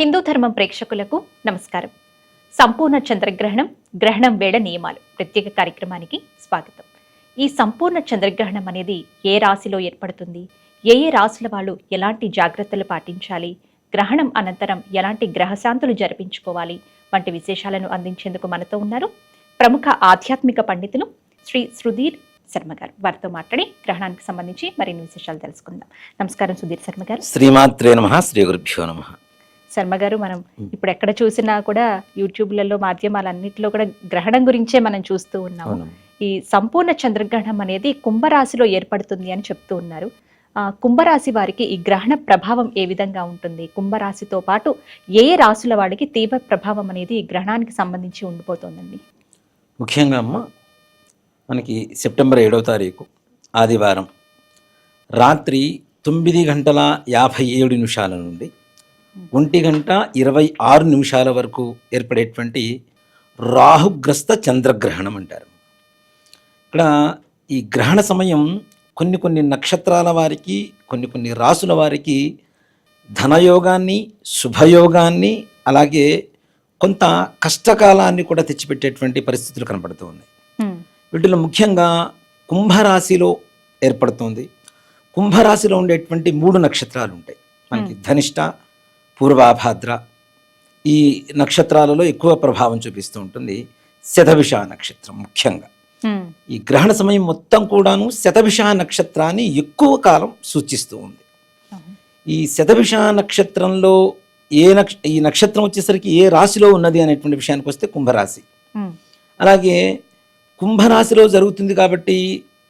హిందూ ధర్మం ప్రేక్షకులకు నమస్కారం. సంపూర్ణ చంద్రగ్రహణం గ్రహణం వేళ నియమాలు ప్రత్యేక కార్యక్రమానికి స్వాగతం. ఈ సంపూర్ణ చంద్రగ్రహణం అనేది ఏ రాశిలో ఏర్పడుతుంది? ఏ ఏ రాశుల వాళ్ళు ఎలాంటి జాగ్రత్తలు పాటించాలి? గ్రహణం అనంతరం ఎలాంటి గ్రహశాంతులు జరిపించుకోవాలి? వంటి విశేషాలను అందించేందుకు మనతో ఉన్నారు ప్రముఖ ఆధ్యాత్మిక పండితులు శ్రీ సుధీర్ శర్మ గారు. వారితో మాట్లాడి గ్రహణానికి సంబంధించి మరిన్ని విశేషాలు తెలుసుకుందాం. నమస్కారం సుధీర్ శర్మ గారు. శ్రీమాత్రే నమ శ్రీ గురుభ్యో నమ. శర్మ గారు మనం ఇప్పుడు ఎక్కడ చూసినా కూడా యూట్యూబ్లలో మాధ్యమాలన్నింటిలో కూడా గ్రహణం గురించే మనం చూస్తూ ఉన్నాము. ఈ సంపూర్ణ చంద్రగ్రహణం అనేది కుంభరాశిలో ఏర్పడుతుంది అని చెప్తూ ఉన్నారు. కుంభరాశి వారికి ఈ గ్రహణ ప్రభావం ఏ విధంగా ఉంటుంది? కుంభరాశితో పాటు ఏ ఏ రాశుల వాడికి తీవ్ర ప్రభావం అనేది ఈ గ్రహణానికి సంబంధించి ఉండిపోతుందండి? ముఖ్యంగా అమ్మ మనకి సెప్టెంబర్ ఏడవ తారీఖు ఆదివారం రాత్రి తొమ్మిది గంటల యాభై ఏడు నిమిషాల నుండి ఒంటి గంట ఇరవై ఆరు నిమిషాల వరకు ఏర్పడేటువంటి రాహుగ్రస్త చంద్రగ్రహణం అంటారు. ఇక్కడ ఈ గ్రహణ సమయం కొన్ని కొన్ని నక్షత్రాల వారికి కొన్ని కొన్ని రాసుల వారికి ధనయోగాన్ని శుభయోగాన్ని అలాగే కొంత కష్టకాలాన్ని కూడా తెచ్చిపెట్టేటువంటి పరిస్థితులు కనపడుతూ ఉన్నాయి వీటిలో ముఖ్యంగా కుంభరాశిలో ఏర్పడుతుంది. కుంభరాశిలో ఉండేటువంటి మూడు నక్షత్రాలు ఉంటాయి. మనకి ధనిష్ట పూర్వాభాద్ర. ఈ నక్షత్రాలలో ఎక్కువ ప్రభావం చూపిస్తూ ఉంటుంది శతభిష నక్షత్రం ముఖ్యంగా. ఈ గ్రహణ సమయం మొత్తం కూడాను శతభిష నక్షత్రాన్ని ఎక్కువ కాలం సూచిస్తూ ఉంది. ఈ శతభిష నక్షత్రంలో ఏ నక్ష ఈ నక్షత్రం వచ్చేసరికి ఏ రాశిలో ఉన్నది అనేటువంటి విషయానికి వస్తే కుంభరాశి. అలాగే కుంభరాశిలో జరుగుతుంది కాబట్టి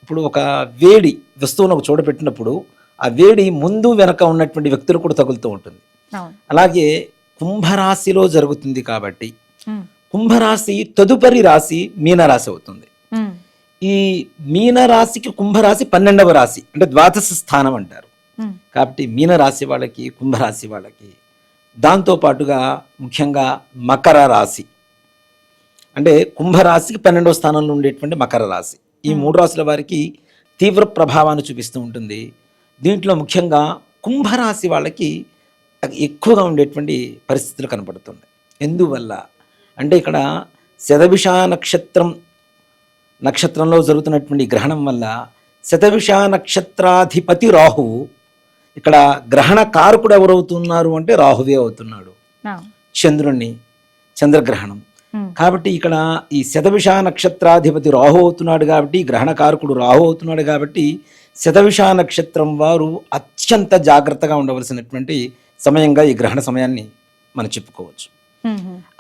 ఇప్పుడు ఒక వేడి వస్తువును ఒక చోట పెట్టినప్పుడు ఆ వేడి ముందు వెనక ఉన్నటువంటి వ్యక్తులు కూడా తగులుతూ ఉంటుంది. అలాగే కుంభరాశిలో జరుగుతుంది కాబట్టి కుంభరాశి తదుపరి రాశి మీనరాశి అవుతుంది. ఈ మీనరాశికి కుంభరాశి పన్నెండవ రాశి అంటే ద్వాదశ స్థానం అంటారు. కాబట్టి మీనరాశి వాళ్ళకి కుంభరాశి వాళ్ళకి దాంతో పాటుగా ముఖ్యంగా మకర రాశి. అంటే కుంభరాశికి పన్నెండవ స్థానంలో ఉండేటువంటి మకర రాశి. ఈ మూడు రాశుల వారికి తీవ్ర ప్రభావాన్ని చూపిస్తూ ఉంటుంది. దీంట్లో ముఖ్యంగా కుంభరాశి వాళ్ళకి ఎక్కువగా ఉండేటువంటి పరిస్థితులు కనపడుతున్నాయి ఎందువల్ల? అంటే ఇక్కడ శతభిష నక్షత్రం నక్షత్రంలో జరుగుతున్నటువంటి గ్రహణం వల్ల శతభిష నక్షత్రాధిపతి రాహువు ఇక్కడ గ్రహణ కారకుడు ఎవరవుతున్నారు అంటే రాహువే అవుతున్నాడు. చంద్రుణ్ణి చంద్రగ్రహణం. కాబట్టి ఇక్కడ ఈ శతవిష నక్షత్రాధిపతి రాహు అవుతున్నాడు కాబట్టి గ్రహణకారకుడు రాహు అవుతున్నాడు కాబట్టి శతవిష నక్షత్రం వారు అత్యంత జాగ్రత్తగా ఉండవలసినటువంటి సమయంగా ఈ గ్రహణ సమయాన్ని మనం చెప్పుకోవచ్చు.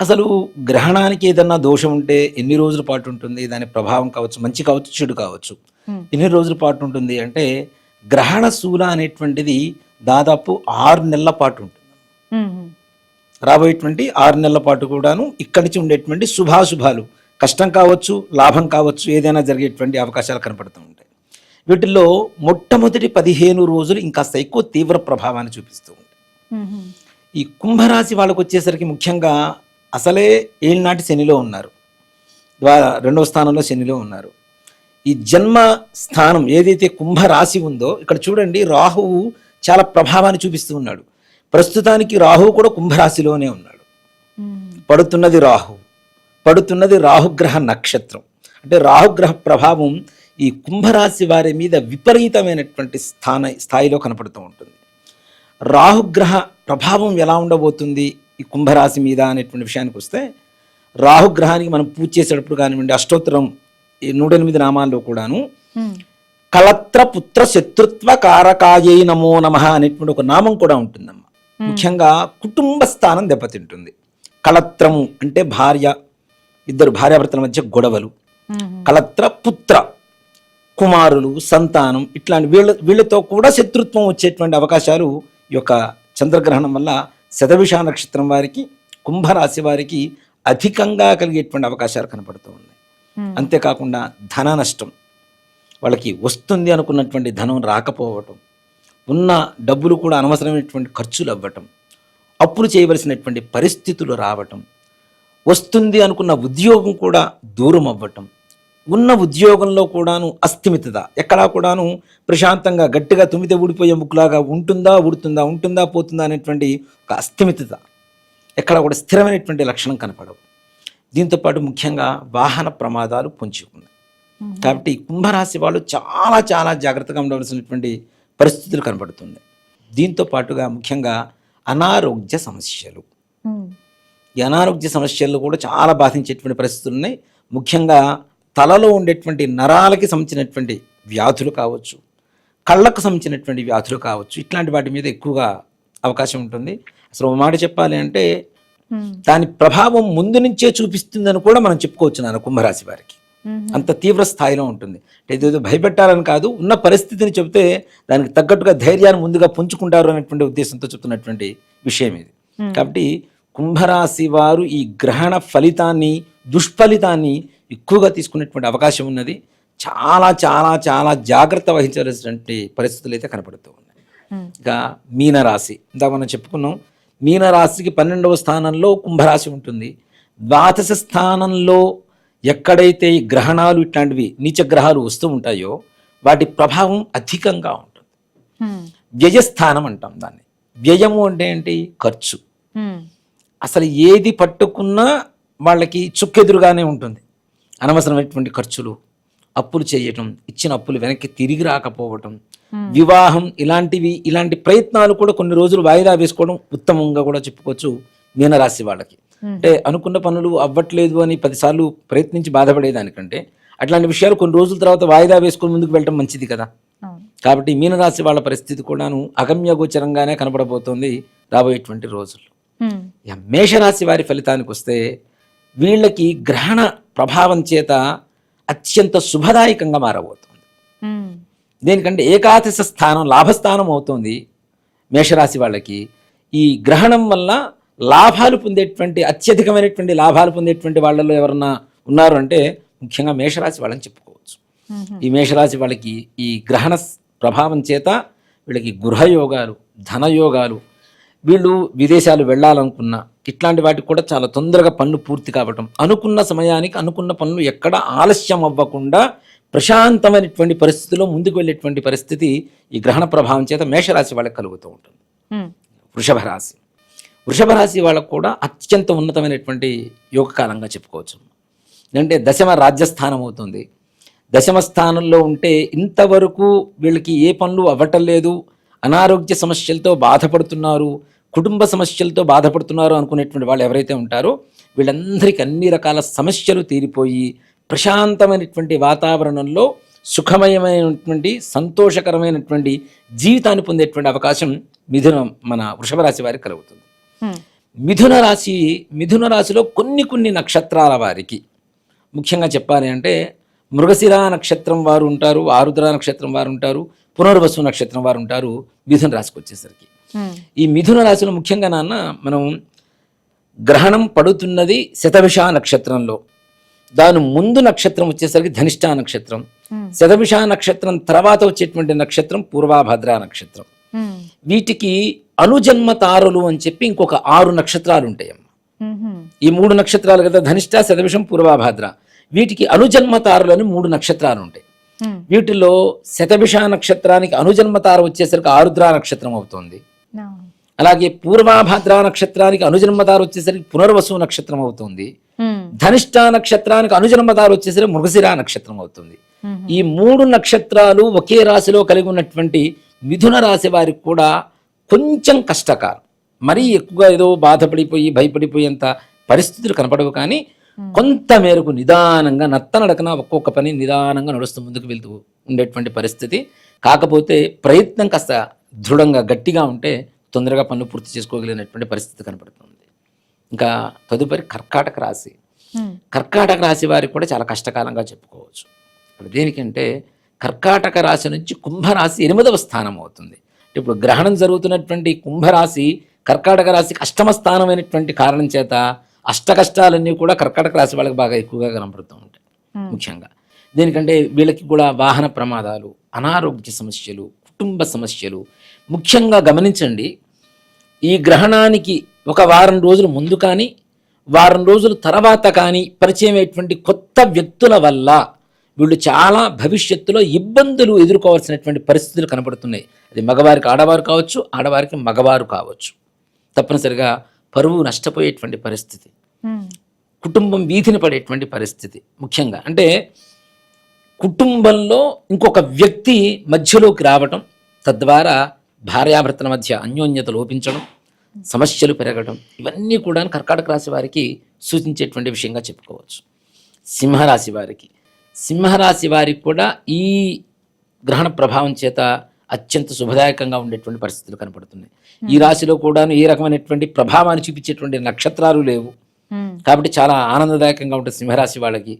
అసలు గ్రహణానికి ఏదన్నా దోషం ఉంటే ఎన్ని రోజుల పాటు ఉంటుంది? దాని ప్రభావం కావచ్చు మంచి కావచ్చు చెడు కావచ్చు. ఎన్ని రోజుల పాటు ఉంటుంది అంటే గ్రహణ శూల అనేటువంటిది దాదాపు ఆరు నెలల పాటు ఉంటుంది. రాబోయేటువంటి ఆరు నెలల పాటు కూడాను ఇక్కడి నుంచి ఉండేటువంటి శుభాశుభాలు కష్టం కావచ్చు లాభం కావచ్చు ఏదైనా జరిగేటువంటి అవకాశాలు కనపడుతూ ఉంటాయి. వీటిల్లో మొట్టమొదటి పదిహేను రోజులు ఇంకాస్త ఎక్కువ తీవ్ర ప్రభావాన్ని చూపిస్తూ ఉంటాయి. ఈ కుంభరాశి వాళ్ళకు వచ్చేసరికి ముఖ్యంగా అసలే ఏళ్ళనాటి శనిలో ఉన్నారు. ద్వారా రెండవ స్థానంలో శనిలో ఉన్నారు. ఈ జన్మ స్థానం ఏదైతే కుంభరాశి ఉందో ఇక్కడ చూడండి రాహువు చాలా ప్రభావాన్ని చూపిస్తూ ఉన్నాడు. ప్రస్తుతానికి రాహువు కూడా కుంభరాశిలోనే ఉన్నాడు. పడుతున్నది రాహు పడుతున్నది రాహుగ్రహ నక్షత్రం. అంటే రాహుగ్రహ ప్రభావం ఈ కుంభరాశి వారి మీద విపరీతమైనటువంటి స్థాన స్థాయిలో కనపడుతూ ఉంటుంది. రాహుగ్రహ ప్రభావం ఎలా ఉండబోతుంది ఈ కుంభరాశి మీద అనేటువంటి విషయానికి వస్తే రాహుగ్రహానికి మనం పూజ చేసేటప్పుడు కానివ్వండి అష్టోత్తరం ఈ నూట ఎనిమిది నామాల్లో కూడాను కలత్ర పుత్ర శత్రుత్వ కారకాయై నమో నమ అనేటువంటి ఒక నామం కూడా ఉంటుందమ్మా. ముఖ్యంగా కుటుంబ స్థానం దెబ్బతింటుంది. కళత్రము అంటే భార్య ఇద్దరు భార్యాభర్తల మధ్య గొడవలు. కళత్ర పుత్ర కుమారులు సంతానం ఇట్లాంటి వీళ్ళ వీళ్ళతో కూడా శత్రుత్వం వచ్చేటువంటి అవకాశాలు ఈ యొక్క చంద్రగ్రహణం వల్ల శతభిష నక్షత్రం వారికి కుంభరాశి వారికి అధికంగా కలిగేటువంటి అవకాశాలు కనపడుతూ ఉన్నాయి. అంతేకాకుండా ధన నష్టం. వాళ్ళకి వస్తుంది అనుకున్నటువంటి ధనం రాకపోవటం ఉన్న డబ్బులు కూడా అనవసరమైనటువంటి ఖర్చులు అవ్వటం అప్పులు చేయవలసినటువంటి పరిస్థితులు రావటం వస్తుంది అనుకున్న ఉద్యోగం కూడా దూరం అవ్వటం ఉన్న ఉద్యోగంలో కూడాను అస్థిమితత. ఎక్కడా కూడాను ప్రశాంతంగా గట్టిగా తుమ్మితే ఊడిపోయే ముక్కులాగా ఉంటుందా ఊడుతుందా ఉంటుందా పోతుందా అనేటువంటి ఒక అస్థిమితత. ఎక్కడ కూడా స్థిరమైనటువంటి లక్షణం కనపడవు. దీంతోపాటు ముఖ్యంగా వాహన ప్రమాదాలు పొంచి ఉన్నాయి. కాబట్టి కుంభరాశి వాళ్ళు చాలా చాలా జాగ్రత్తగా ఉండవలసినటువంటి పరిస్థితులు కనపడుతుంది దీంతో పాటుగా ముఖ్యంగా అనారోగ్య సమస్యలు. ఈ అనారోగ్య సమస్యలు కూడా చాలా బాధించేటువంటి పరిస్థితులు ఉన్నాయి. ముఖ్యంగా తలలో ఉండేటువంటి నరాలకి సంబంధించినటువంటి వ్యాధులు కావచ్చు కళ్ళకు సంబంధించినటువంటి వ్యాధులు కావచ్చు ఇట్లాంటి వాటి మీద ఎక్కువగా అవకాశం ఉంటుంది. అసలు ఒక మాట చెప్పాలి అంటే దాని ప్రభావం ముందు నుంచే చూపిస్తుందని కూడా మనం చెప్పుకోవచ్చు నాన్న కుంభరాశి వారికి. అంత తీవ్ర స్థాయిలో ఉంటుంది. అంటే ఏదో భయపెట్టాలని కాదు ఉన్న పరిస్థితిని చెబితే దానికి తగ్గట్టుగా ధైర్యాన్ని ముందుగా పుంజుకుంటారు అనేటువంటి ఉద్దేశంతో చెప్తున్నటువంటి విషయం ఇది. కాబట్టి కుంభరాశి వారు ఈ గ్రహణ ఫలితాన్ని దుష్ఫలితాన్ని ఎక్కువగా తీసుకునేటువంటి అవకాశం ఉన్నది. చాలా చాలా చాలా జాగ్రత్త వహించాల్సినటువంటి పరిస్థితులు అయితే కనపడుతూ ఉన్నాయి. ఇక మీనరాశి ఇందాక మనం చెప్పుకున్నాం. మీనరాశికి పన్నెండవ స్థానంలో కుంభరాశి ఉంటుంది. ద్వాదశ స్థానంలో ఎక్కడైతే ఈ గ్రహణాలు ఇట్లాంటివి నీచ గ్రహాలు వస్తూ ఉంటాయో వాటి ప్రభావం అధికంగా ఉంటుంది. వ్యయస్థానం అంటాం దాన్ని. వ్యయము అంటే ఏంటి? ఖర్చు. అసలు ఏది పట్టుకున్నా వాళ్ళకి చుక్కెదురుగానే ఉంటుంది. అనవసరమైనటువంటి ఖర్చులు అప్పులు చేయటం ఇచ్చిన అప్పులు వెనక్కి తిరిగి రాకపోవటం వివాహం ఇలాంటివి ఇలాంటి ప్రయత్నాలు కూడా కొన్ని రోజులు వాయిదా వేసుకోవడం ఉత్తమంగా కూడా చెప్పుకోవచ్చు మీనరాశి వాళ్ళకి. అంటే అనుకున్న పనులు అవ్వట్లేదు అని పదిసార్లు ప్రయత్నించి బాధపడేదానికంటే అట్లాంటి విషయాలు కొన్ని రోజుల తర్వాత వాయిదా వేసుకొని ముందుకు వెళ్ళటం మంచిది కదా. కాబట్టి మీనరాశి వాళ్ళ పరిస్థితి కూడాను అగమ్యగోచరంగానే కనపడబోతోంది రాబోయేటువంటి రోజులు. మేషరాశి వారి ఫలితానికి వస్తే వీళ్ళకి గ్రహణ ప్రభావం చేత అత్యంత శుభదాయకంగా మారబోతుంది. దేనికంటే ఏకాదశ స్థానం లాభస్థానం అవుతుంది మేషరాశి వాళ్ళకి. ఈ గ్రహణం వల్ల లాభాలు పొందేటువంటి అత్యధికమైనటువంటి లాభాలు పొందేటువంటి వాళ్ళలో ఎవరన్నా ఉన్నారు అంటే ముఖ్యంగా మేషరాశి వాళ్ళని చెప్పుకోవచ్చు. ఈ మేషరాశి వాళ్ళకి ఈ గ్రహణ ప్రభావం చేత వీళ్ళకి గృహయోగాలు ధనయోగాలు వీళ్ళు విదేశాలు వెళ్ళాలనుకున్నా ఇట్లాంటి వాటికి కూడా చాలా తొందరగా పనులు పూర్తి కావటం. అనుకున్న సమయానికి అనుకున్న పనులు ఎక్కడ ఆలస్యం అవ్వకుండా ప్రశాంతమైనటువంటి పరిస్థితిలో ముందుకు వెళ్ళేటువంటి పరిస్థితి ఈ గ్రహణ ప్రభావం చేత మేషరాశి వాళ్ళకి కలుగుతూ ఉంటుంది. వృషభ రాశి. వృషభ రాశి వాళ్ళకు కూడా అత్యంత ఉన్నతమైనటువంటి యోగ కాలంగా చెప్పుకోవచ్చు. ఎందుకంటే దశమ రాజ్యస్థానం అవుతుంది. దశమ స్థానంలో ఉంటే ఇంతవరకు వీళ్ళకి ఏ పనులు అవ్వటం లేదు. అనారోగ్య సమస్యలతో బాధపడుతున్నారు కుటుంబ సమస్యలతో బాధపడుతున్నారు అనుకునేటువంటి వాళ్ళు ఎవరైతే ఉంటారో వీళ్ళందరికీ అన్ని రకాల సమస్యలు తీరిపోయి ప్రశాంతమైనటువంటి వాతావరణంలో సుఖమయమైనటువంటి సంతోషకరమైనటువంటి జీవితాన్ని పొందేటువంటి అవకాశం మిథున మన వృషభ రాశి వారికి కలుగుతుంది. మిథున రాశి మిథున రాశిలో కొన్ని కొన్ని నక్షత్రాల వారికి ముఖ్యంగా చెప్పాలి అంటే మృగశిర నక్షత్రం వారు ఉంటారు ఆరుద్ర నక్షత్రం వారు ఉంటారు పునర్వసు నక్షత్రం వారు ఉంటారు మిథున రాశికి వచ్చేసరికి. ఈ మిథున రాశిలో ముఖ్యంగా నాన్న మనం గ్రహణం పడుతున్నది శతభిష నక్షత్రంలో. దాని ముందు నక్షత్రం వచ్చేసరికి ధనిష్ట నక్షత్రం. శతభిష నక్షత్రం తర్వాత వచ్చేటువంటి నక్షత్రం పూర్వాభద్ర నక్షత్రం. వీటికి అనుజన్మ తారులు అని చెప్పి ఇంకొక ఆరు నక్షత్రాలు ఉంటాయమ్మ ఈ మూడు నక్షత్రాలు కదా ధనిష్ట శతభిషం పూర్వాభాద్ర. వీటికి అనుజన్మ తారులు అని మూడు నక్షత్రాలు ఉంటాయి. వీటిలో శతభిష నక్షత్రానికి అనుజన్మ తార వచ్చేసరికి ఆరుద్ర నక్షత్రం అవుతుంది. అలాగే పూర్వాభాద్ర నక్షత్రానికి అనుజన్మతారు వచ్చేసరికి పునర్వసు నక్షత్రం అవుతుంది. ధనిష్ట నక్షత్రానికి అనుజన్మతారు వచ్చేసరికి మృగశిర నక్షత్రం అవుతుంది. ఈ మూడు నక్షత్రాలు ఒకే రాశిలో కలిగి ఉన్నటువంటి మిథున రాశి వారికి కూడా కొంచెం కష్టకాలం. మరీ ఎక్కువగా ఏదో బాధపడిపోయి భయపడిపోయేంత పరిస్థితులు కనపడవు కానీ కొంత మేరకు నిదానంగా నత్తనడకన ఒక్కొక్క పని నిదానంగా నడుస్తూ ముందుకు వెళ్తూ ఉండేటువంటి పరిస్థితి. కాకపోతే ప్రయత్నం కాస్త దృఢంగా గట్టిగా ఉంటే తొందరగా పనులు పూర్తి చేసుకోగలిగినటువంటి పరిస్థితి కనపడుతుంది. ఇంకా తదుపరి కర్కాటక రాశి. కర్కాటక రాశి వారికి కూడా చాలా కష్టకాలంగా చెప్పుకోవచ్చు. ఇప్పుడు దేనికంటే కర్కాటక రాశి నుంచి కుంభరాశి ఎనిమిదవ స్థానం అవుతుంది. ఇప్పుడు గ్రహణం జరుగుతున్నటువంటి కుంభరాశి కర్కాటక రాశికి అష్టమ స్థానమైనటువంటి కారణం చేత అష్ట కష్టాలన్నీ కూడా కర్కాటక రాశి వాళ్ళకి బాగా ఎక్కువగా కనపడుతూ ఉంటాయి ముఖ్యంగా. దీనికంటే వీళ్ళకి కూడా వాహన ప్రమాదాలు అనారోగ్య సమస్యలు కుటుంబ సమస్యలు. ముఖ్యంగా గమనించండి ఈ గ్రహణానికి ఒక వారం రోజుల ముందు కానీ వారం రోజుల తర్వాత కానీ పరిచయం అయ్యేటువంటి కొత్త వ్యక్తుల వల్ల వీళ్ళు చాలా భవిష్యత్తులో ఇబ్బందులు ఎదుర్కోవాల్సినటువంటి పరిస్థితులు కనపడుతున్నాయి అది మగవారికి ఆడవారు కావచ్చు ఆడవారికి మగవారు కావచ్చు. తప్పనిసరిగా పరువు నష్టపోయేటువంటి పరిస్థితి. కుటుంబం వీధిని పడేటువంటి పరిస్థితి ముఖ్యంగా. అంటే కుటుంబంలో ఇంకొక వ్యక్తి మధ్యలోకి రావటం తద్వారా భార్యాభర్తల మధ్య అన్యోన్యత లోపించడం సమస్యలు పెరగడం ఇవన్నీ కూడా కర్కాటక రాశి వారికి సూచించేటువంటి విషయంగా చెప్పుకోవచ్చు. సింహరాశి వారికి. సింహరాశి వారికి కూడా ఈ గ్రహణ ప్రభావం చేత అత్యంత శుభదాయకంగా ఉండేటువంటి పరిస్థితులు కనపడుతున్నాయి. ఈ రాశిలో కూడాను ఏ రకమైనటువంటి ప్రభావాన్ని చూపించేటువంటి నక్షత్రాలు లేవు. కాబట్టి చాలా ఆనందదాయకంగా ఉంటుంది సింహరాశి వాళ్ళకి.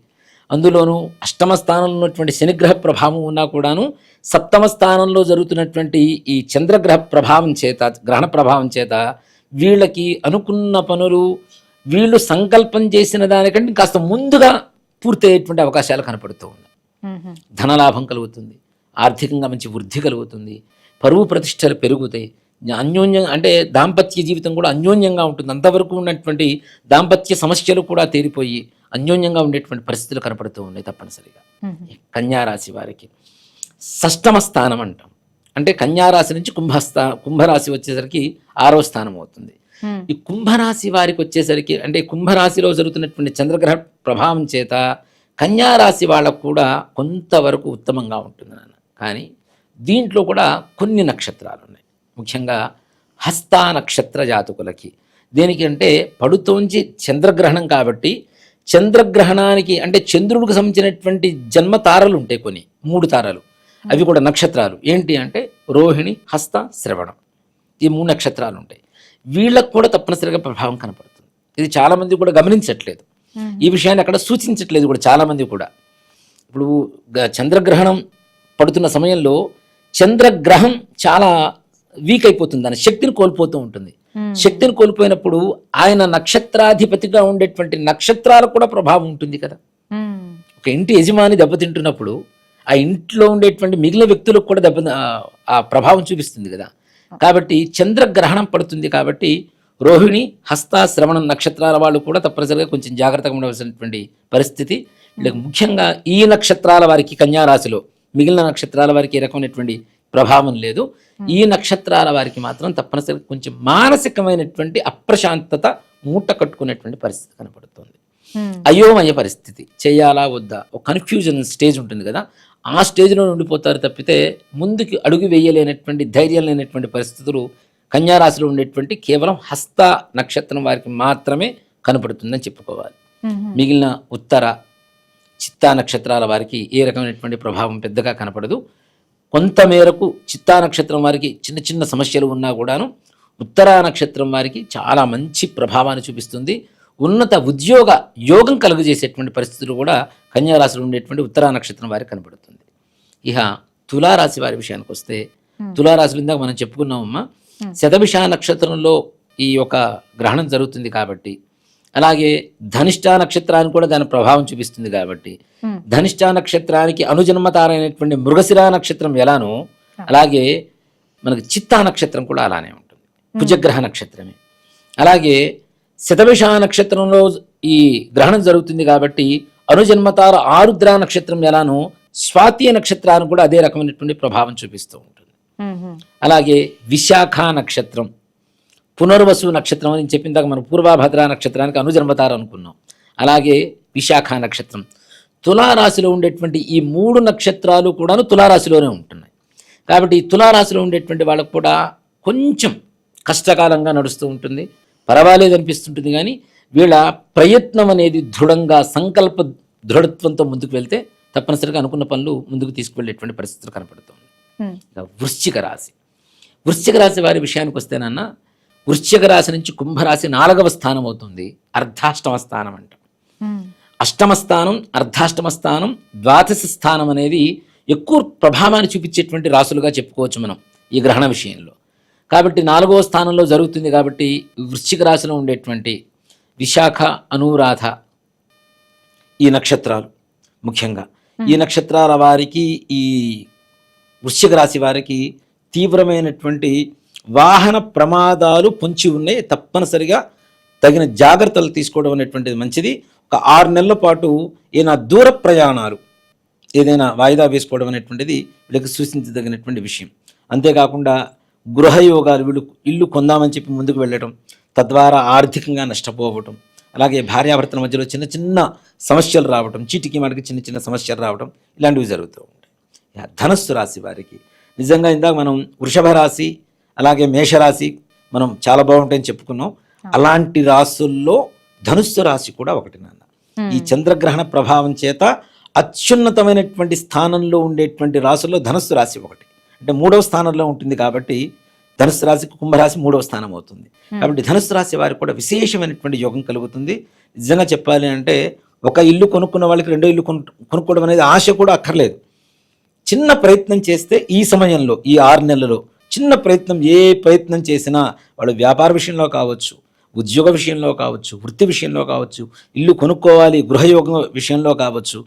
అందులోనూ అష్టమ స్థానంలో ఉన్నటువంటి శనిగ్రహ ప్రభావం ఉన్నా కూడాను సప్తమ స్థానంలో జరుగుతున్నటువంటి ఈ చంద్రగ్రహ ప్రభావం చేత గ్రహణ ప్రభావం చేత వీళ్ళకి అనుకున్న పనులు వీళ్ళు సంకల్పం చేసిన దానికంటే కాస్త ముందుగా పూర్తయ్యేటువంటి అవకాశాలు కనపడుతూ ఉన్నాయి. ధనలాభం కలుగుతుంది. ఆర్థికంగా మంచి వృద్ధి కలుగుతుంది. పరువు ప్రతిష్టలు పెరుగుతాయి. అన్యోన్యం అంటే దాంపత్య జీవితం కూడా అన్యోన్యంగా ఉంటుంది. అంతవరకు ఉన్నటువంటి దాంపత్య సమస్యలు కూడా తీరిపోయి అన్యోన్యంగా ఉండేటువంటి పరిస్థితులు కనపడుతూ ఉన్నాయి తప్పనిసరిగా. కన్యారాశి వారికి షష్టమ స్థానం అంటాం. అంటే కన్యారాశి నుంచి కుంభస్థా కుంభరాశి వచ్చేసరికి ఆరవ స్థానం అవుతుంది. ఈ కుంభరాశి వారికి వచ్చేసరికి అంటే కుంభరాశిలో జరుగుతున్నటువంటి చంద్రగ్రహ ప్రభావం చేత కన్యారాశి వాళ్ళకు కూడా కొంతవరకు ఉత్తమంగా ఉంటుంది నాన్న. కానీ దీంట్లో కూడా కొన్ని నక్షత్రాలు ఉన్నాయి ముఖ్యంగా హస్తా నక్షత్ర జాతకులకి. దేనికి అంటే పడుతోంచి చంద్రగ్రహణం కాబట్టి చంద్రగ్రహణానికి అంటే చంద్రుడికి సంబంధించినటువంటి జన్మ తారలు ఉంటాయి కొన్ని మూడు తారలు. అవి కూడా నక్షత్రాలు. ఏంటి అంటే రోహిణి హస్త శ్రవణం. ఈ మూడు నక్షత్రాలు ఉంటాయి. వీళ్ళకు కూడా తప్పనిసరిగా ప్రభావం కనపడుతుంది. ఇది చాలామంది కూడా గమనించట్లేదు. ఈ విషయాన్ని అక్కడ సూచించట్లేదు కూడా చాలామంది కూడా. ఇప్పుడు చంద్రగ్రహణం పడుతున్న సమయంలో చంద్రగ్రహం చాలా వీక్ అయిపోతుంది. దాని శక్తిని కోల్పోతూ ఉంటుంది. ఉమ్, శక్తిని కోల్పోయినప్పుడు ఆయన నక్షత్రాధిపతిగా ఉండేటువంటి నక్షత్రాలకు కూడా ప్రభావం ఉంటుంది కదా. ఉమ్, ఒక ఇంటి యజమాని దెబ్బతింటున్నప్పుడు ఆ ఇంట్లో ఉండేటువంటి మిగిలిన వ్యక్తులకు కూడా దెబ్బ ఆ- ప్రభావం చూపిస్తుంది కదా. కాబట్టి చంద్రగ్రహణం పడుతుంది కాబట్టి రోహిణి హస్త శ్రవణం నక్షత్రాల వాళ్ళు కూడా తప్పనిసరిగా కొంచెం జాగ్రత్తగా ఉండవలసినటువంటి పరిస్థితి. వీళ్ళకి ముఖ్యంగా ఈ నక్షత్రాల వారికి కన్యా రాశిలో మిగిలిన నక్షత్రాల వారికి ఏ రకమైనటువంటి ప్రభావం లేదు. ఈ నక్షత్రాల వారికి మాత్రం తప్పనిసరిగా కొంచెం మానసికమైనటువంటి అప్రశాంతత మూట కట్టుకునేటువంటి పరిస్థితి కనపడుతుంది. అయోమయ పరిస్థితి. చేయాలా వద్దా? ఒక కన్ఫ్యూజన్ స్టేజ్ ఉంటుంది కదా. ఆ స్టేజ్లో ఉండిపోతారు తప్పితే ముందుకు అడుగు వేయలేనటువంటి ధైర్యం లేనటువంటి పరిస్థితులు కన్యారాశిలో ఉండేటువంటి కేవలం హస్త నక్షత్రం వారికి మాత్రమే కనపడుతుందని చెప్పుకోవాలి. మిగిలిన ఉత్తర చిత్తా నక్షత్రాల వారికి ఏ రకమైనటువంటి ప్రభావం పెద్దగా కనపడదు కొంతమేరకు చిత్తా నక్షత్రం వారికి చిన్న చిన్న సమస్యలు ఉన్నా కూడాను ఉత్తరా నక్షత్రం వారికి చాలా మంచి ప్రభావాన్ని చూపిస్తుంది ఉన్నత ఉద్యోగ యోగం కలుగజేసేటువంటి పరిస్థితులు కూడా కన్యారాశిలో ఉండేటువంటి ఉత్తరా నక్షత్రం వారికి కనబడుతుంది ఇక తులారాశి వారి విషయానికి వస్తే. తులారాశిలో ఇందాక మనం చెప్పుకున్నామమ్మా. శతభిష నక్షత్రంలో ఈ యొక్క గ్రహణం జరుగుతుంది కాబట్టి అలాగే ధనిష్టా నక్షత్రానికి కూడా దాని ప్రభావం చూపిస్తుంది కాబట్టి ధనిష్టా నక్షత్రానికి అనుజన్మతారైనటువంటి మృగశిరా నక్షత్రం ఎలానో అలాగే మనకి చిత్తా నక్షత్రం కూడా అలానే ఉంటుంది. కుజగ్రహ నక్షత్రమే. అలాగే శతభిష నక్షత్రంలో ఈ గ్రహణం జరుగుతుంది కాబట్టి అనుజన్మతార ఆరుద్ర నక్షత్రం ఎలానో స్వాతి నక్షత్రానికి కూడా అదే రకమైనటువంటి ప్రభావం చూపిస్తూ ఉంటుంది. అలాగే విశాఖ నక్షత్రం పునర్వసు నక్షత్రం అని చెప్పిందాక మనం పూర్వభద్ర నక్షత్రానికి అనుజన్మతారు అనుకున్నాం. అలాగే విశాఖ నక్షత్రం. తులారాశిలో ఉండేటువంటి ఈ మూడు నక్షత్రాలు కూడాను తులారాశిలోనే ఉంటున్నాయి. కాబట్టి ఈ తులారాశిలో ఉండేటువంటి వాళ్ళకు కూడా కొంచెం కష్టకాలంగా నడుస్తూ ఉంటుంది. పర్వాలేదు అనిపిస్తుంటుంది కానీ వీళ్ళ ప్రయత్నం అనేది దృఢంగా సంకల్ప దృఢత్వంతో ముందుకు వెళ్తే తప్పనిసరిగా అనుకున్న పనులు ముందుకు తీసుకువెళ్ళేటువంటి పరిస్థితులు కనపడుతుంది వృశ్చిక రాశి. వృశ్చిక రాశి వారి విషయానికి వస్తేనన్నా వృశ్చిక రాశి నుంచి కుంభరాశి నాలుగవ స్థానం అవుతుంది. అర్ధాష్టమ స్థానం అంట. అష్టమ స్థానం అర్ధాష్టమ స్థానం ద్వాదశ స్థానం అనేది ఎక్కువ ప్రభావాన్ని చూపించేటువంటి రాసులుగా చెప్పుకోవచ్చు మనం ఈ గ్రహణ విషయంలో. కాబట్టి నాలుగవ స్థానంలో జరుగుతుంది కాబట్టి వృశ్చిక రాశిలో ఉండేటువంటి విశాఖ అనురాధ ఈ నక్షత్రాలు ముఖ్యంగా. ఈ నక్షత్రాల వారికి ఈ వృశ్చిక రాశి వారికి తీవ్రమైనటువంటి వాహన ప్రమాదాలు పొంచి ఉన్నాయి. తప్పనిసరిగా తగిన జాగ్రత్తలు తీసుకోవడం అనేటువంటిది మంచిది. ఒక ఆరు నెలల పాటు ఏదైనా దూర ప్రయాణాలు ఏదైనా వాయిదా వేసుకోవడం అనేటువంటిది వీళ్ళకి సూచించదగినటువంటి విషయం. అంతేకాకుండా గృహయోగాలు వీళ్ళు ఇల్లు కొందామని చెప్పి ముందుకు వెళ్ళటం తద్వారా ఆర్థికంగా నష్టపోవటం అలాగే భార్యాభర్తల మధ్యలో చిన్న చిన్న సమస్యలు రావటం చీటికి మనకి చిన్న చిన్న సమస్యలు రావటం ఇలాంటివి జరుగుతూ ఉంటాయి. ధనస్సు రాశి వారికి. నిజంగా ఇందాక మనం వృషభ రాశి అలాగే మేషరాశి మనం చాలా బాగుంటాయని చెప్పుకున్నాం. అలాంటి రాసుల్లో ధనుస్సు రాశి కూడా ఒకటి నాన్న. ఈ చంద్రగ్రహణ ప్రభావం చేత అత్యున్నతమైనటువంటి స్థానంలో ఉండేటువంటి రాసుల్లో ధనుస్సు రాశి ఒకటి. అంటే మూడవ స్థానంలో ఉంటుంది కాబట్టి ధనుస్సు రాశికి కుంభరాశి మూడవ స్థానం అవుతుంది. కాబట్టి ధనుస్సు రాశి వారికి కూడా విశేషమైనటువంటి యోగం కలుగుతుంది. నిజంగా చెప్పాలి అంటే ఒక ఇల్లు కొనుక్కున్న వాళ్ళకి రెండో ఇల్లు కొను కొనుక్కోవడం అనేది ఆశ కూడా అక్కర్లేదు. చిన్న ప్రయత్నం చేస్తే ఈ సమయంలో ఈ ఆరు నెలలలో చిన్న ప్రయత్నం ఏ ప్రయత్నం చేసినా వాడు వ్యాపార విషయంలో కావచ్చు ఉద్యోగ విషయంలో కావచ్చు వృత్తి విషయంలో కావచ్చు ఇల్లు కొనుక్కోవాలి గృహయోగం విషయంలో కావచ్చు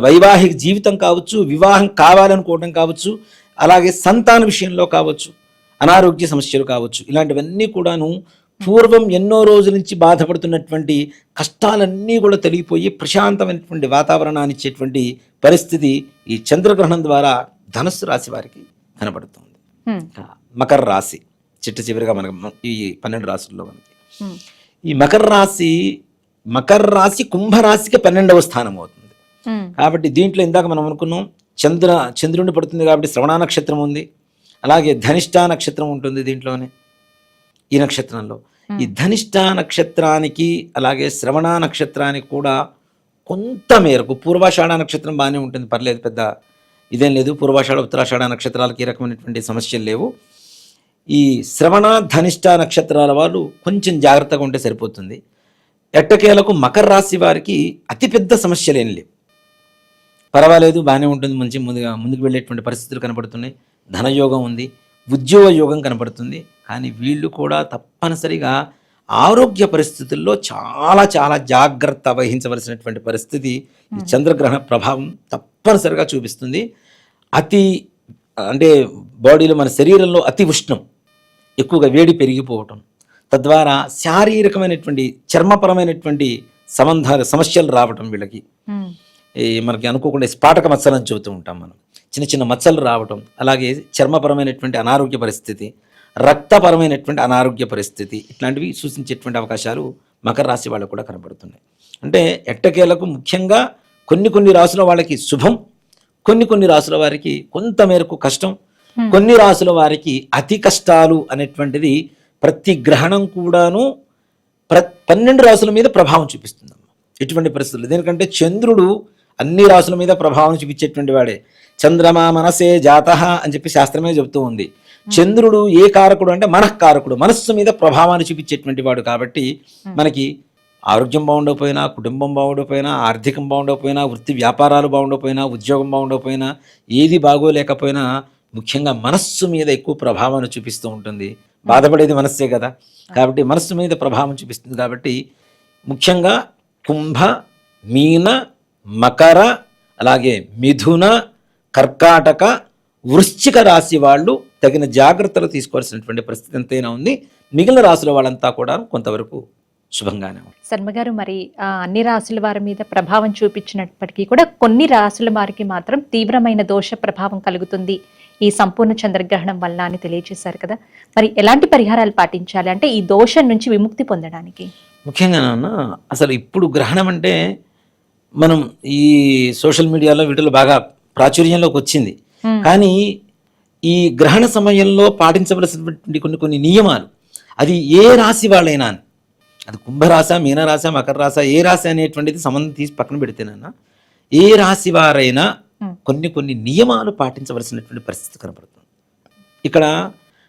వైవాహిక జీవితం కావచ్చు వివాహం కావాలనుకోవడం కావచ్చు అలాగే సంతాన విషయంలో కావచ్చు అనారోగ్య సమస్యలు కావచ్చు ఇలాంటివన్నీ కూడాను పూర్వం ఎన్నో రోజుల నుంచి బాధపడుతున్నటువంటి కష్టాలన్నీ కూడా తొలగిపోయి ప్రశాంతమైనటువంటి వాతావరణాన్ని ఇచ్చేటువంటి పరిస్థితి ఈ చంద్రగ్రహణం ద్వారా ధనుస్సు రాశి వారికి కనబడుతుంది. మకర రాశి చిట్ట చివరిగా మనకు ఈ పన్నెండు రాశుల్లో మనకి. ఈ మకర రాశి మకర రాశి కుంభరాశికి పన్నెండవ స్థానం అవుతుంది. కాబట్టి దీంట్లో ఇందాక మనం అనుకున్నాం చంద్ర చంద్రుడిని పడుతుంది కాబట్టి శ్రవణ నక్షత్రం ఉంది. అలాగే ధనిష్ట నక్షత్రం ఉంటుంది దీంట్లోనే ఈ నక్షత్రంలో. ఈ ధనిష్ట నక్షత్రానికి అలాగే శ్రవణ నక్షత్రానికి కూడా కొంత మేరకు పూర్వాషాఢ నక్షత్రం బాగానే ఉంటుంది. పర్లేదు పెద్ద ఇదేం లేదు పూర్వాషాఢ ఉత్తరాషాఢ నక్షత్రాలకి ఈ రకమైనటువంటి సమస్యలు లేవు. ఈ శ్రవణ ధనిష్ట నక్షత్రాల వాళ్ళు కొంచెం జాగ్రత్తగా ఉంటే సరిపోతుంది. ఎట్టకేలకు మకర రాశి వారికి అతిపెద్ద సమస్యలు లేవు. పర్వాలేదు బాగానే ఉంటుంది మంచి ముందుగా ముందుకు వెళ్ళేటువంటి పరిస్థితులు కనపడుతున్నాయి. ధనయోగం ఉంది ఉద్యోగ యోగం కనపడుతుంది. కానీ వీళ్ళు కూడా తప్పనిసరిగా ఆరోగ్య పరిస్థితుల్లో చాలా చాలా జాగ్రత్త వహించవలసినటువంటి పరిస్థితి. ఈ చంద్రగ్రహణ ప్రభావం తప్పనిసరిగా చూపిస్తుంది. అతి అంటే బాడీలో మన శరీరంలో అతి ఉష్ణం ఎక్కువగా వేడి పెరిగిపోవటం. తద్వారా శారీరకమైనటువంటి చర్మపరమైనటువంటి సంబంధాలు సమస్యలు రావటం వీళ్ళకి. మనకి అనుకోకుండా స్పాటక మచ్చలు అని చెబుతూ ఉంటాం మనం. చిన్న చిన్న మచ్చలు రావటం అలాగే చర్మపరమైనటువంటి అనారోగ్య పరిస్థితి రక్తపరమైనటువంటి అనారోగ్య పరిస్థితి ఇట్లాంటివి సూచించేటువంటి అవకాశాలు మకర రాశి వాళ్ళకు కూడా కనబడుతున్నాయి. అంటే ఎట్టకేలకు ముఖ్యంగా కొన్ని కొన్ని రాసుల వాళ్ళకి శుభం కొన్ని కొన్ని రాసుల వారికి కొంత మేరకు కష్టం కొన్ని రాసుల వారికి అతి కష్టాలు అనేటువంటిది ప్రతి గ్రహణం కూడాను ప్ర పన్నెండు రాసుల మీద ప్రభావం చూపిస్తుందమ్మా. ఎటువంటి పరిస్థితులు. ఎందుకంటే చంద్రుడు అన్ని రాసుల మీద ప్రభావం చూపించేటువంటి వాడే. చంద్రమా మనసే జాత అని చెప్పి శాస్త్రమే చెబుతూ ఉంది. చంద్రుడు ఏ కారకుడు అంటే మనఃకారకుడు మనస్సు మీద ప్రభావాన్ని చూపించేటువంటి వాడు కాబట్టి మనకి ఆరోగ్యం బాగుండకపోయినా కుటుంబం బాగుండకపోయినా ఆర్థికం బాగుండకపోయినా వృత్తి వ్యాపారాలు బాగుండకపోయినా ఉద్యోగం బాగుండకపోయినా ఏది బాగోలేకపోయినా ముఖ్యంగా మనస్సు మీద ఎక్కువ ప్రభావాన్ని చూపిస్తూ ఉంటుంది. బాధపడేది మనస్సే కదా. కాబట్టి మనస్సు మీద ప్రభావం చూపిస్తుంది కాబట్టి ముఖ్యంగా కుంభ మీన మకర అలాగే మిథున కర్కాటక వృశ్చిక రాశి వాళ్ళు తగిన జాగ్రత్తలు తీసుకోవాల్సినటువంటి పరిస్థితి ఎంతైనా ఉంది. మిగిలిన రాశుల వాళ్ళంతా కూడా కొంతవరకు శుభంగానే ఉంది. శర్మ గారు మరి అన్ని రాసుల వారి మీద ప్రభావం చూపించినప్పటికీ కూడా కొన్ని రాసుల వారికి మాత్రం తీవ్రమైన దోష ప్రభావం కలుగుతుంది. ఈ సంపూర్ణ చంద్రగ్రహణం వల్ల అని తెలియజేశారు కదా. మరి ఎలాంటి పరిహారాలు పాటించాలి? అంటే ఈ దోషం నుంచి విముక్తి పొందడానికి. ముఖ్యంగా నాన్న అసలు ఇప్పుడు గ్రహణం అంటే మనం ఈ సోషల్ మీడియాలో వీటిలో బాగా ప్రాచుర్యంలోకి వచ్చింది. కానీ ఈ గ్రహణ సమయంలో పాటించవలసినటువంటి కొన్ని కొన్ని నియమాలు అది ఏ రాశి వాళ్ళైనా అని. అది కుంభరాశ మీనరాశ మకర రాశ ఏ రాశి అనేటువంటిది సంబంధం తీసి పక్కన పెడితేనన్నా ఏ రాశి వారైనా. కొన్ని కొన్ని నియమాలు పాటించవలసినటువంటి పరిస్థితి కనపడుతుంది. ఇక్కడ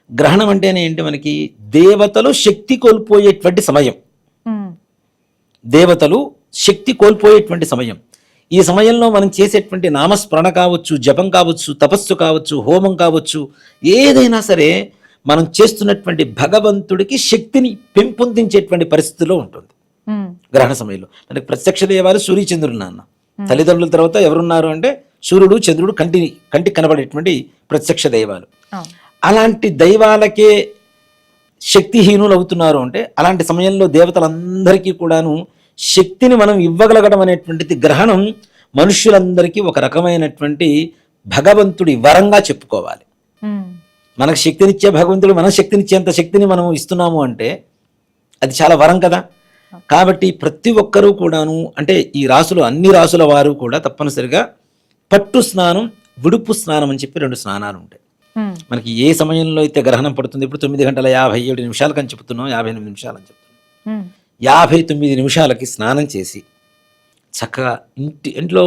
గ్రహణం అంటేనే ఏంటి మనకి? దేవతలు శక్తి కోల్పోయేటువంటి సమయం. దేవతలు శక్తి కోల్పోయేటువంటి సమయం. ఈ సమయంలో మనం చేసేటువంటి నామస్మరణ కావచ్చు జపం కావచ్చు తపస్సు కావచ్చు హోమం కావచ్చు ఏదైనా సరే మనం చేస్తున్నటువంటి భగవంతుడికి శక్తిని పెంపొందించేటువంటి పరిస్థితిలో ఉంటుంది. గ్రహణ సమయంలో. మనకి ప్రత్యక్ష దేవాలు సూర్యచంద్రుడు నాన్న. తల్లిదండ్రుల తర్వాత ఎవరున్నారు అంటే సూర్యుడు చంద్రుడు కంటి కంటికి కనబడేటువంటి ప్రత్యక్ష దైవాలు. అలాంటి దైవాలకే శక్తిహీనులు అవుతున్నారు అంటే అలాంటి సమయంలో దేవతలందరికీ కూడాను శక్తిని మనం ఇవ్వగలగడం అనేటువంటిది గ్రహణం మనుష్యులందరికీ ఒక రకమైనటువంటి భగవంతుడి వరంగా చెప్పుకోవాలి. మనకు శక్తినిచ్చే భగవంతుడు మన శక్తినిచ్చేంత శక్తిని మనం ఇస్తున్నాము అంటే అది చాలా వరం కదా. కాబట్టి ప్రతి ఒక్కరూ కూడాను అంటే ఈ రాసులు అన్ని రాసుల వారు కూడా తప్పనిసరిగా పట్టు స్నానం విడుపు స్నానం అని చెప్పి రెండు స్నానాలు ఉంటాయి. మనకి ఏ సమయంలో అయితే గ్రహణం పడుతుంది ఇప్పుడు తొమ్మిది గంటల యాభై ఏడు నిమిషాలకు అని చెప్తున్నాం యాభై ఎనిమిది నిమిషాలు అని చెప్తున్నాం. యాభై తొమ్మిది నిమిషాలకి స్నానం చేసి చక్కగా ఇంటి ఇంట్లో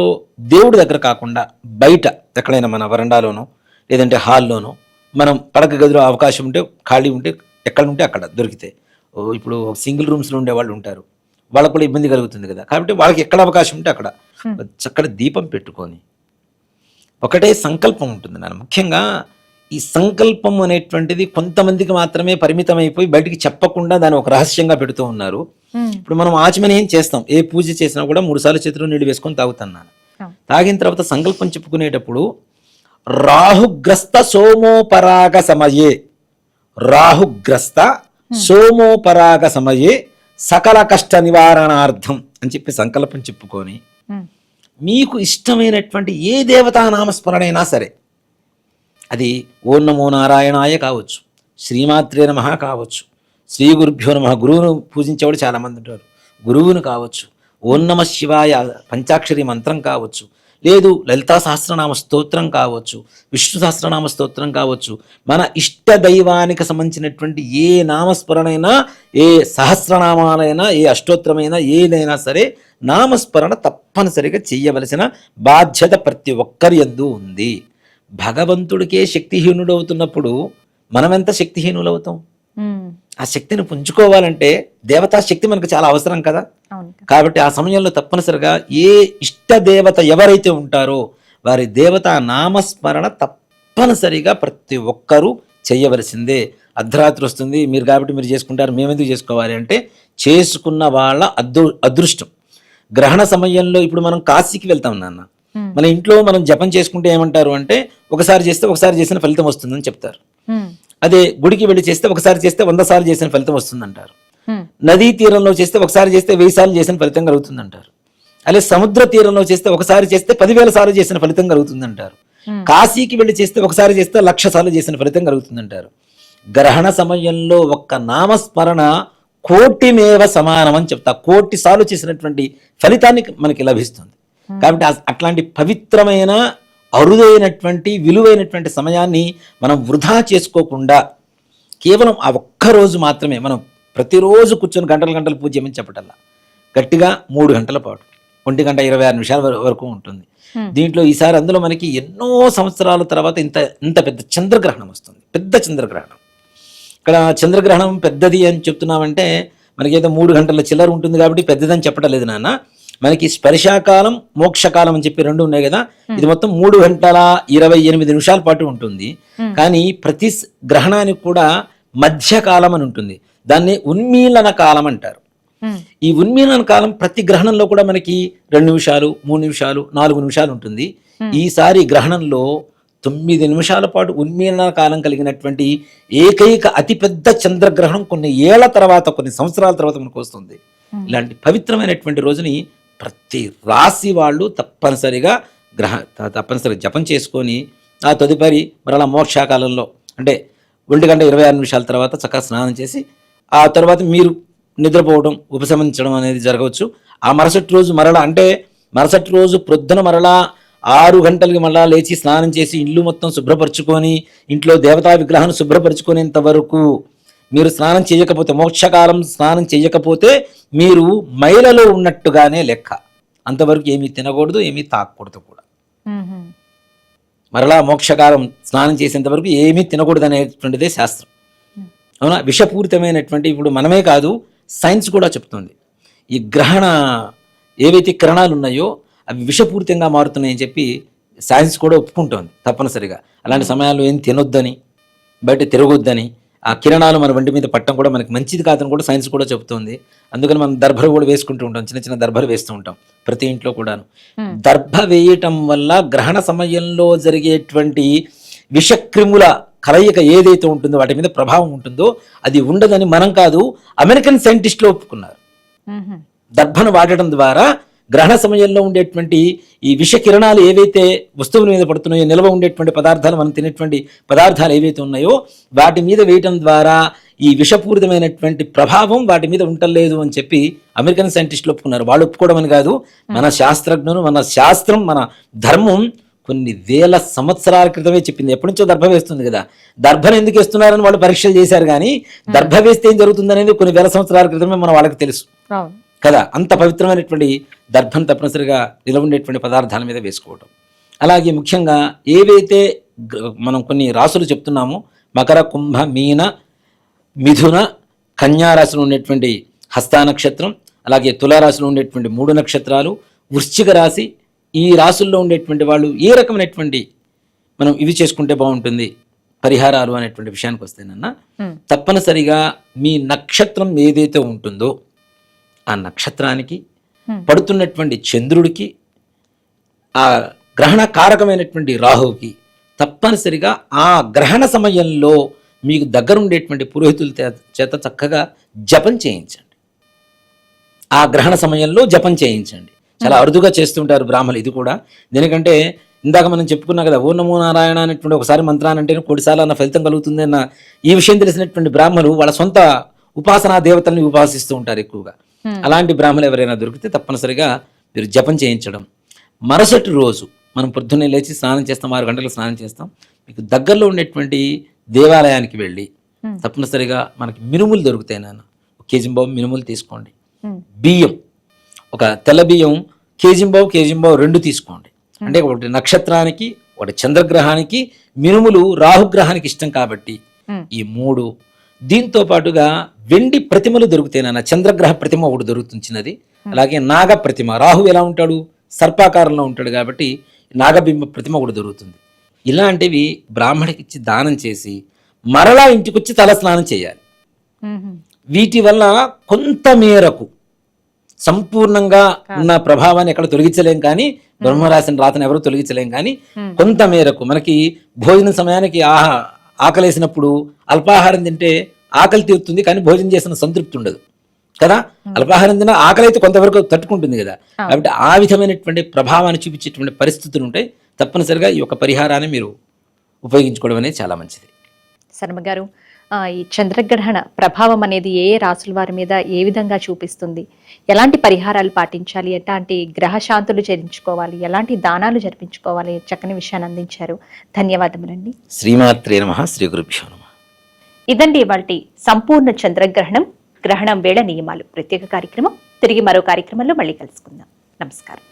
దేవుడి దగ్గర కాకుండా బయట ఎక్కడైనా మన వరండాలోనో లేదంటే హాల్లోనో మనం పడక గదిలో అవకాశం ఉంటే ఖాళీ ఉంటే ఎక్కడ ఉంటే అక్కడ దొరికితే. ఓ ఇప్పుడు సింగిల్ రూమ్స్లో ఉండే వాళ్ళు ఉంటారు. వాళ్ళకు కూడా ఇబ్బంది కలుగుతుంది కదా. కాబట్టి వాళ్ళకి ఎక్కడ అవకాశం ఉంటే అక్కడ. చక్కటి దీపం పెట్టుకొని. ఒకటే సంకల్పం ఉంటుంది నాన్న. ముఖ్యంగా ఈ సంకల్పం అనేటువంటిది కొంతమందికి మాత్రమే పరిమితం అయిపోయి బయటికి చెప్పకుండా దాన్ని ఒక రహస్యంగా పెడుతూ ఉన్నారు. ఇప్పుడు మనం ఆచమని ఏం చేస్తాం? ఏ పూజ చేసినా కూడా మూడు సార్లు చేతిలో నీళ్ళు వేసుకొని తాగుతున్నాను. తాగిన తర్వాత సంకల్పం చెప్పుకునేటప్పుడు రాహుగ్రస్త సోమోపరాగ సమయే. రాహుగ్రస్త సోమోపరాగ సమయే సకల కష్ట నివారణార్థం అని చెప్పి సంకల్పం చెప్పుకొని మీకు ఇష్టమైనటువంటి ఏ దేవతా నామస్మరణైనా సరే అది ఓం నమో నారాయణాయ కావచ్చు శ్రీమాత్రే నమ కావచ్చు శ్రీ గురుభ్యో నమ. గురువును పూజించేవాడు చాలామంది ఉంటారు. గురువును కావచ్చు ఓం నమ శివాయ పంచాక్షరి మంత్రం కావచ్చు లేదు లలితా సహస్రనామ స్తోత్రం కావచ్చు విష్ణు సహస్రనామ స్తోత్రం కావచ్చు మన ఇష్ట దైవానికి సంబంధించినటువంటి ఏ నామస్మరణైనా ఏ సహస్రనామాలైనా ఏ అష్టోత్తరమైనా ఏదైనా సరే నామస్మరణ తప్పనిసరిగా చెయ్యవలసిన బాధ్యత ప్రతి ఒక్కరి యందు ఉంది. భగవంతుడికే శక్తిహీనుడు అవుతున్నప్పుడు మనమెంత శక్తిహీనులవుతాం? ఉమ్, ఆ శక్తిని పుంజుకోవాలంటే దేవతా శక్తి మనకు చాలా అవసరం కదా? కాబట్టి ఆ సమయంలో తప్పనిసరిగా ఏ ఇష్ట దేవత ఎవరైతే ఉంటారో వారి దేవత నామస్మరణ తప్పనిసరిగా ప్రతి ఒక్కరూ చేయవలసిందే. అర్ధరాత్రి వస్తుంది మీరు కాబట్టి మీరు చేసుకుంటారు మేమెందుకు చేసుకోవాలి అంటే చేసుకున్న వాళ్ళ అదృ అదృష్టం. గ్రహణ సమయంలో ఇప్పుడు మనం కాశీకి వెళ్తాం నాన్న. మన ఇంట్లో మనం జపం చేసుకుంటే ఏమంటారు అంటే ఒకసారి చేస్తే ఒకసారి చేసిన ఫలితం వస్తుందని చెప్తారు. అదే గుడికి వెళ్ళి చేస్తే ఒకసారి చేస్తే వంద సార్లు చేసిన ఫలితం వస్తుందంటారు. నదీ తీరంలో చేస్తే ఒకసారి చేస్తే వెయ్యి సార్లు చేసిన ఫలితం కలుగుతుందంటారు. అలాగే సముద్ర తీరంలో చేస్తే ఒకసారి చేస్తే పదివేల సార్లు చేసిన ఫలితం కలుగుతుందంటారు. కాశీకి వెళ్ళి చేస్తే ఒకసారి చేస్తే లక్ష సార్లు చేసిన ఫలితం కలుగుతుందంటారు. గ్రహణ సమయంలో ఒక్క నామస్మరణ కోటిమేవ సమానం అని చెప్తా. కోటి సార్లు చేసినటువంటి ఫలితాన్ని మనకి లభిస్తుంది. కాబట్టి అట్లాంటి పవిత్రమైన అరుదైనటువంటి విలువైనటువంటి సమయాన్ని మనం వృధా చేసుకోకుండా కేవలం ఆ ఒక్క రోజు మాత్రమే మనం ప్రతిరోజు కూర్చొని గంటల గంటలు పూజ చేయమని చెప్పటల్లా. గట్టిగా మూడు గంటల పాటు. ఒంటి గంట ఇరవై ఆరు నిమిషాల వర- వరకు ఉంటుంది. దీంట్లో ఈసారి అందులో మనకి ఎన్నో సంవత్సరాల తర్వాత ఇంత ఇంత పెద్ద చంద్రగ్రహణం వస్తుంది. పెద్ద చంద్రగ్రహణం. ఇక్కడ చంద్రగ్రహణం పెద్దది అని చెప్తున్నామంటే మనకి ఏదో మూడు గంటల చిల్లర ఉంటుంది కాబట్టి పెద్దదని చెప్పడం లేదు నాన్న. మనకి స్పర్శాకాలం మోక్షకాలం అని చెప్పి రెండు ఉన్నాయి కదా. ఇది మొత్తం మూడు గంటల ఇరవై ఎనిమిది నిమిషాల పాటు ఉంటుంది. కానీ ప్రతి గ్రహణానికి కూడా మధ్యకాలం అని ఉంటుంది. దాన్ని ఉన్మీలన కాలం అంటారు. ఈ ఉన్మీలన కాలం ప్రతి గ్రహణంలో కూడా మనకి రెండు నిమిషాలు మూడు నిమిషాలు నాలుగు నిమిషాలు ఉంటుంది. ఈసారి గ్రహణంలో తొమ్మిది నిమిషాల పాటు ఉన్మీలన కాలం కలిగినటువంటి ఏకైక అతిపెద్ద చంద్రగ్రహణం కొన్ని ఏళ్ళ తర్వాత కొన్ని సంవత్సరాల తర్వాత మనకు వస్తుంది. ఇలాంటి పవిత్రమైనటువంటి రోజుని ప్రతి రాశి వాళ్ళు తప్పనిసరిగా గ్రహ తప్పనిసరిగా జపం చేసుకొని ఆ తదుపరి మరలా మోక్షాకాలంలో అంటే ఒంటి గంట ఇరవై ఆరు నిమిషాల తర్వాత చక్కగా స్నానం చేసి ఆ తర్వాత మీరు నిద్రపోవడం ఉపశమించడం అనేది జరగవచ్చు. ఆ మరుసటి రోజు మరలా అంటే మరుసటి రోజు ప్రొద్దున మరలా ఆరు గంటలకి మళ్ళా లేచి స్నానం చేసి ఇల్లు మొత్తం శుభ్రపరచుకొని ఇంట్లో దేవతా విగ్రహాన్ని శుభ్రపరచుకునేంత వరకు మీరు స్నానం చేయకపోతే మోక్షకాలం స్నానం చేయకపోతే మీరు మైలలో ఉన్నట్టుగానే లెక్క. అంతవరకు ఏమీ తినకూడదు ఏమీ తాకూడదు కూడా. మరలా మోక్షకాలం స్నానం చేసేంత వరకు ఏమీ తినకూడదు అనేటువంటిదే శాస్త్రం. అవునా? విషపూరితమైనటువంటి ఇప్పుడు మనమే కాదు సైన్స్ కూడా చెప్తుంది. ఈ గ్రహణ ఏవైతే కిరణాలు ఉన్నాయో అవి విషపూరితంగా మారుతున్నాయని చెప్పి సైన్స్ కూడా ఒప్పుకుంటోంది తప్పనిసరిగా. అలాంటి సమయాల్లో ఏం తినొద్దని బయట తిరగొద్దని ఆ కిరణాలు మన వంటి మీద పట్టడం కూడా మనకి మంచిది కాదని కూడా సైన్స్ కూడా చెబుతోంది అందుకని మనం దర్భలు కూడా వేసుకుంటూ ఉంటాం చిన్న చిన్న దర్భలు వేస్తూ ఉంటాం ప్రతి ఇంట్లో కూడాను. దర్భ వేయటం వల్ల గ్రహణ సమయంలో జరిగేటువంటి విషక్రిముల కలయిక ఏదైతే ఉంటుందో వాటి మీద ప్రభావం ఉంటుందో అది ఉండదని మనం కాదు అమెరికన్ సైంటిస్టులు ఒప్పుకున్నారు. దర్భను వాడటం ద్వారా గ్రహణ సమయంలో ఉండేటువంటి ఈ విష కిరణాలు ఏవైతే వస్తువుల మీద పడుతున్నాయో నిల్వ ఉండేటువంటి పదార్థాలు మనం తినేటువంటి పదార్థాలు ఏవైతే ఉన్నాయో వాటి మీద వేయటం ద్వారా ఈ విషపూరితమైనటువంటి ప్రభావం వాటి మీద ఉండలేదు అని చెప్పి అమెరికన్ సైంటిస్టులు ఒప్పుకున్నారు. వాళ్ళు ఒప్పుకోవడం అని కాదు మన శాస్త్రజ్ఞులు మన శాస్త్రం మన ధర్మం కొన్ని వేల సంవత్సరాల క్రితమే చెప్పింది. ఎప్పటి నుంచో దర్భ వేస్తుంది కదా. దర్భను ఎందుకు వేస్తున్నారని వాళ్ళు పరీక్షలు చేశారు కానీ దర్భ వేస్తే ఏం జరుగుతుంది అనేది కొన్ని వేల సంవత్సరాల క్రితమే మన వాళ్ళకి తెలుసు. కదా అంత పవిత్రమైనటువంటి దర్భను తప్పనిసరిగా నిలవ ఉండేటువంటి పదార్థాల మీద వేసుకోవటం. అలాగే ముఖ్యంగా ఏవైతే మనం కొన్ని రాసులు చెప్తున్నామో మకర కుంభ మీన మిథున కన్యా రాశిలో ఉండేటువంటి హస్తా నక్షత్రం అలాగే తులారాశిలో ఉండేటువంటి మూడు నక్షత్రాలు వృశ్చిక రాశి ఈ రాసుల్లో ఉండేటువంటి వాళ్ళు ఏ రకమైనటువంటి మనం ఇవి చేసుకుంటే బాగుంటుంది పరిహారాలు అనేటువంటి విషయానికి వస్తేనన్నా తప్పనిసరిగా మీ నక్షత్రం ఏదైతే ఉంటుందో ఆ నక్షత్రానికి. పడుతున్నటువంటి చంద్రుడికి ఆ గ్రహణ కారకమైనటువంటి రాహువుకి తప్పనిసరిగా ఆ గ్రహణ సమయంలో మీకు దగ్గరుండేటువంటి పురోహితుల చేత చక్కగా జపం చేయించండి. ఆ గ్రహణ సమయంలో జపం చేయించండి. చాలా అరుదుగా చేస్తుంటారు బ్రాహ్మలు ఇది కూడా. దీనికంటే ఇందాక మనం చెప్పుకున్నాం కదా ఓ నమో నారాయణ అనేటువంటి ఒకసారి మంత్రాన్ని అంటే కోటిసార్లు అన్న ఫలితం కలుగుతుంది అన్న ఈ విషయం తెలిసినటువంటి బ్రాహ్మలు వాళ్ళ సొంత ఉపాసనా దేవతల్ని ఉపాసిస్తూ ఉంటారు ఎక్కువగా. అలాంటి బ్రాహ్మలు ఎవరైనా దొరికితే తప్పనిసరిగా మీరు జపం చేయించడం. మరుసటి రోజు మనం పొద్దున్నే లేచి స్నానం చేస్తాం ఆరు గంటలకు స్నానం చేస్తాం. మీకు దగ్గరలో ఉండేటువంటి దేవాలయానికి వెళ్ళి. తప్పనిసరిగా మనకి మినుములు దొరుకుతాయి నాన్న. ఒక కేజీ బాబు మినుములు తీసుకోండి. బియ్యం. ఒక తెల్ల బియ్యం కేజింబావు కేజింబావు రెండు తీసుకోండి. అంటే ఒకటి నక్షత్రానికి ఒకటి చంద్రగ్రహానికి మినుములు రాహుగ్రహానికి ఇష్టం కాబట్టి ఈ మూడు. దీంతో పాటుగా వెండి ప్రతిమలు దొరుకుతాయి నాన్న. చంద్రగ్రహ ప్రతిమ ఒకటి దొరుకుతుంది చిన్నది అలాగే నాగ ప్రతిమ. రాహు ఎలా ఉంటాడు? సర్పాకారంలో ఉంటాడు కాబట్టి నాగబింబ ప్రతిమ ఒకటి దొరుకుతుంది. ఇలాంటివి బ్రాహ్మడికి ఇచ్చి దానం చేసి మరలా ఇంటికొచ్చి తల స్నానం చేయాలి. వీటి వల్ల కొంత మేరకు సంపూర్ణంగా ఉన్న ప్రభావాన్ని ఎక్కడ తొలగించలేం కానీ బ్రహ్మరాశిని రాతను ఎవరు తొలగించలేం కానీ. కొంత మేరకు మనకి భోజన సమయానికి ఆహా ఆకలేసినప్పుడు అల్పాహారం తింటే ఆకలి తీరుతుంది కానీ భోజనం చేసిన సంతృప్తి ఉండదు. కదా? అల్పాహారం తిన్నా ఆకలి అయితే కొంతవరకు తట్టుకుంటుంది కదా. కాబట్టి ఆ విధమైనటువంటి ప్రభావాన్ని చూపించేటువంటి పరిస్థితులు ఉంటాయి తప్పనిసరిగా ఈ యొక్క పరిహారాన్ని మీరు ఉపయోగించుకోవడం అనేది చాలా మంచిది. శర్మ గారు ఈ చంద్రగ్రహణ ప్రభావం అనేది ఏ రాసుల వారి మీద ఏ విధంగా చూపిస్తుంది? ఎలాంటి పరిహారాలు పాటించాలి? ఎలాంటి గ్రహ శాంతులు చేయించుకోవాలి ఎలాంటి దానాలు జరిపించుకోవాలి? చక్కని విషయాన్ని అందించారు. ధన్యవాదములండి. శ్రీమాత్రే నమ. శ్రీ గురుభ్యో నమ. ఇదండి ఇవాళ సంపూర్ణ చంద్రగ్రహణం గ్రహణం వేళ నియమాలు. ప్రత్యేక కార్యక్రమం. తిరిగి మరో కార్యక్రమంలో మళ్ళీ కలుసుకుందాం. నమస్కారం.